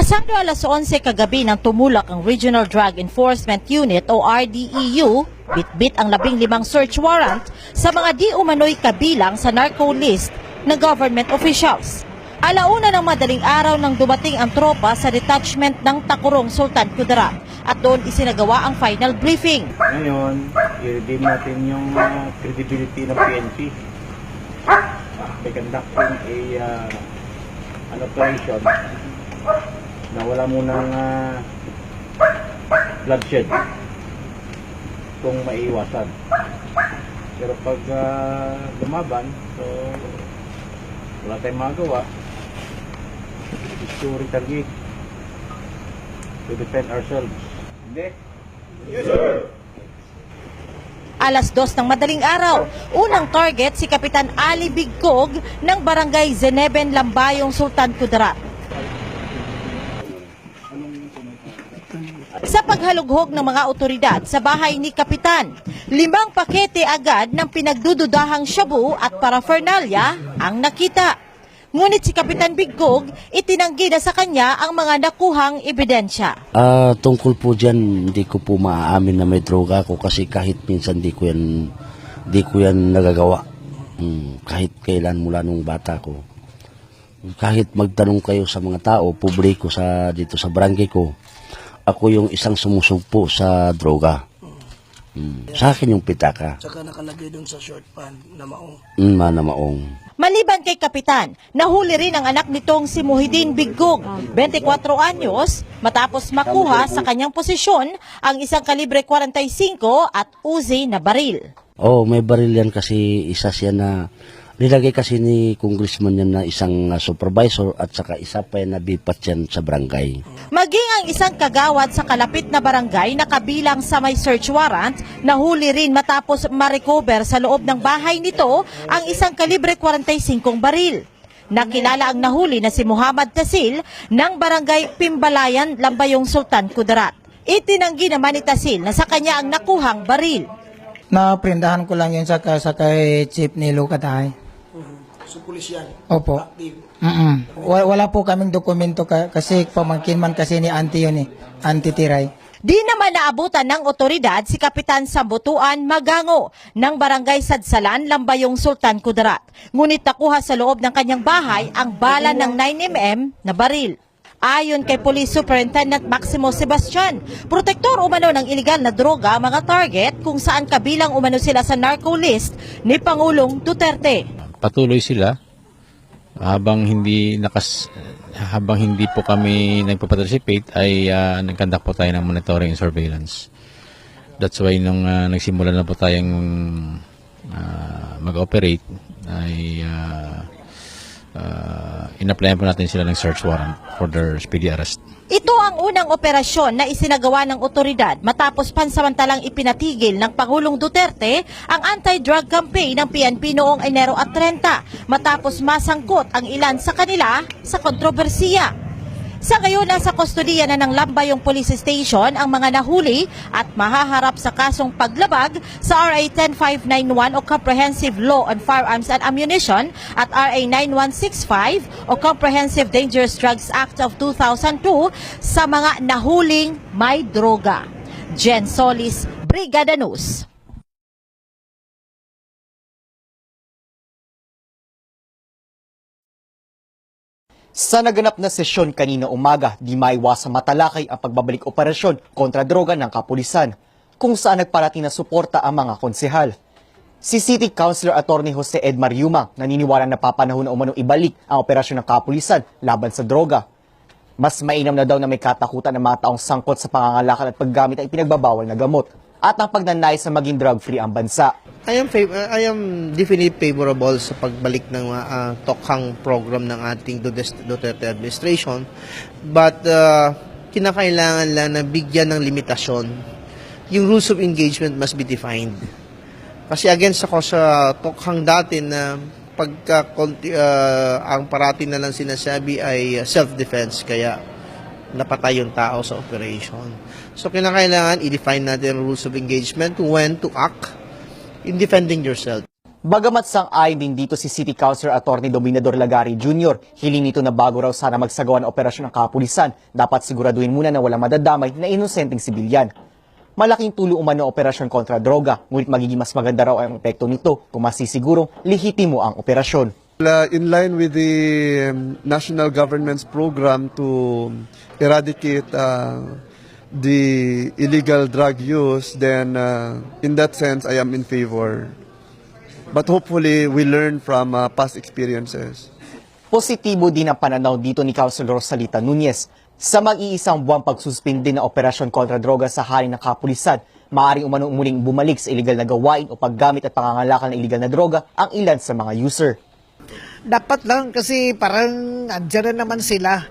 Pasado alas 11 kagabi nang tumulak ang Regional Drug Enforcement Unit o RDEU, bitbit ang labing limang search warrant sa mga di umano'y kabilang sa narco list ng government officials. Alauna ng madaling araw nang dumating ang tropa sa detachment ng Takurong Sultan Kudarat at doon isinagawa ang final briefing. Ngayon, i-redeem natin yung uh, credibility ng PNP by conducting a uh, an operation na wala munang uh, bloodshed kung maiiwasan. Pero pag uh, lumaban, so wala tayong magawa, is to retaliate to defend ourselves. Hindi. Alas dos ng madaling araw, unang target si Kapitan Ali Bigkog ng Barangay Zeneben Lambayong Sultan Kudarat. Sa paghalughog ng mga otoridad sa bahay ni Kapitan, limang pakete agad ng pinagdududahang shabu at paraphernalia ang nakita. Ngunit si Kapitan Bigkog itinanggi na sa kanya ang mga nakuhang ebidensya. Ah, tungkol po dyan, hindi ko po maaamin na may droga ako kasi kahit minsan di ko yan, di ko yan nagagawa. Hmm, kahit kailan mula nung bata ko. Kahit magtanong kayo sa mga tao, publiko sa dito sa barangay ko, ako yung isang sumusugpo sa droga. Hmm, sa akin yung pitaka, Tsaka nakalagay dun sa short pan na maong. hmm, manamaong. Maliban kay Kapitan, nahuli rin ang anak nitong si Muhyiddin Bigog, 24 anyos, matapos makuha sa kanyang posisyon ang isang kalibre 45 at Uzi na baril. Oh, may baril yan kasi isa siya na nilagay kasi ni congressman yan na isang uh, supervisor at saka isa pa yan na bipat yan sa barangay. Maging ang isang kagawad sa kalapit na barangay na kabilang sa may search warrant, nahuli rin matapos ma-recover sa loob ng bahay nito ang isang kalibre 45 baril. Nakilala ang nahuli na si Muhammad Tasil ng barangay Pimbalayan, Lambayong Sultan Kudarat. Itinanggi naman ni Tasil na sa kanya ang nakuhang baril. Naprindahan ko lang yun sa, sa kay Chief ni Lucatay. So, pulis yan. Opo. Active. Mm-mm. Wa- Wala po kaming dokumento ka, kasi pamangkin man kasi ni auntie yun eh. Auntie Tiray. Di naman naabutan ng otoridad si Kapitan Sambutuan Magango ng Barangay Sadsalan, Lambayong Sultan Kudarat. Ngunit nakuha sa loob ng kanyang bahay ang bala ng 9mm na baril. Ayon kay Police Superintendent Maximo Sebastian, protektor umano ng iligal na droga ang mga target kung saan kabilang umano sila sa narco list ni Pangulong Duterte. Patuloy sila habang hindi nakas habang hindi po kami nagpa-participate ay uh, nagkandak po tayo ng monitoring and surveillance. That's why nung ah, nagsimula na po tayong ah, mag-operate ay uh, uh, in-applyan po natin sila ng search warrant for their speedy arrest. Ito ang unang operasyon na isinagawa ng otoridad matapos pansamantalang ipinatigil ng Pangulong Duterte ang anti-drug campaign ng PNP noong Enero at 30 matapos masangkot ang ilan sa kanila sa kontrobersiya. Sa ngayon, nasa kustodiya na ng Lambayong Police Station ang mga nahuli at mahaharap sa kasong paglabag sa RA 10591 o Comprehensive Law on Firearms and Ammunition at RA 9165 o Comprehensive Dangerous Drugs Act of 2002 sa mga nahuling may droga. Jen Solis, Brigada News. Sa naganap na sesyon kanina umaga, di maiwasang matalakay ang pagbabalik operasyon kontra droga ng kapulisan, kung saan nagparating na suporta ang mga konsehal. Si City Councilor Attorney Jose Edmar Yumang naniniwala na papanahon na umanong ibalik ang operasyon ng kapulisan laban sa droga. Mas mainam na daw na may katakutan ng mga taong sangkot sa pangangalakal at paggamit ng pinagbabawal na gamot at ang pagnanais na maging drug-free ang bansa. I am uh, I am definitely favorable sa pagbalik ng uh, tokhang program ng ating Duterte administration but uh, kinakailangan lang na bigyan ng limitasyon. Yung rules of engagement must be defined. Kasi against ako sa tokhang dati na pagka uh, ang parati na lang sinasabi ay uh, self-defense kaya napatay yung tao sa operation. So kinakailangan i-define natin rules of engagement when to act in defending yourself. Bagamat sang-ayon din dito si City Councilor Attorney Dominador Lagari Jr., hiling nito na bago raw sana magsagawa ng operasyon ng kapulisan, dapat siguraduhin muna na walang madadamay na inosenteng sibilyan. Malaking tulong umano ang operasyon kontra droga, ngunit magiging mas maganda raw ang epekto nito kung masisigurong lihitimo ang operasyon. Uh, in line with the um, national government's program to eradicate uh, the illegal drug use, then uh, in that sense, I am in favor. But hopefully, we learn from uh, past experiences. Positibo din ang pananaw dito ni Councilor Rosalita Nunez. Sa mag-iisang buwang pagsuspindi ng operasyon kontra droga sa hari ng kapulisan, maaaring umano muling bumalik sa illegal na gawain o paggamit at pangangalakal ng illegal na droga ang ilan sa mga user. Dapat lang kasi parang andyan na naman sila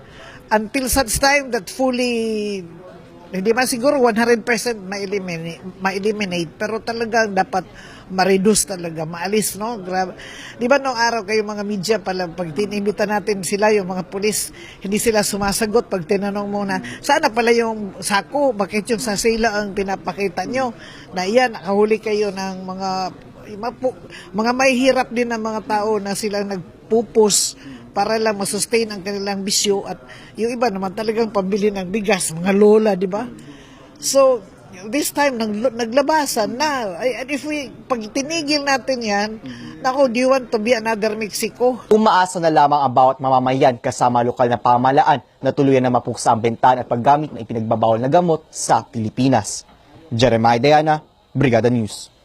until such time that fully hindi man siguro 100% ma-eliminate, ma-eliminate pero talagang dapat ma-reduce talaga, maalis, no? Grabe. Di ba nung araw kayo mga media pala, pag tinimita natin sila, yung mga pulis, hindi sila sumasagot pag tinanong mo na, sana pala yung sako, bakit yung sasila ang pinapakita nyo? Na yan, nakahuli kayo ng mga mga, pu- mga may hirap din ng mga tao na silang nagpupus para lang masustain ang kanilang bisyo at yung iba naman talagang pambili ng bigas, mga lola, di ba? So, this time, nag, naglabasan na. And if we, pag tinigil natin yan, nako, do you want to be another Mexico? Umaasa na lamang ang bawat mamamayan kasama lokal na pamahalaan na tuluyan na mapuksa ang bentahan at paggamit ng ipinagbabawal na gamot sa Pilipinas. Jeremiah Diana, Brigada News.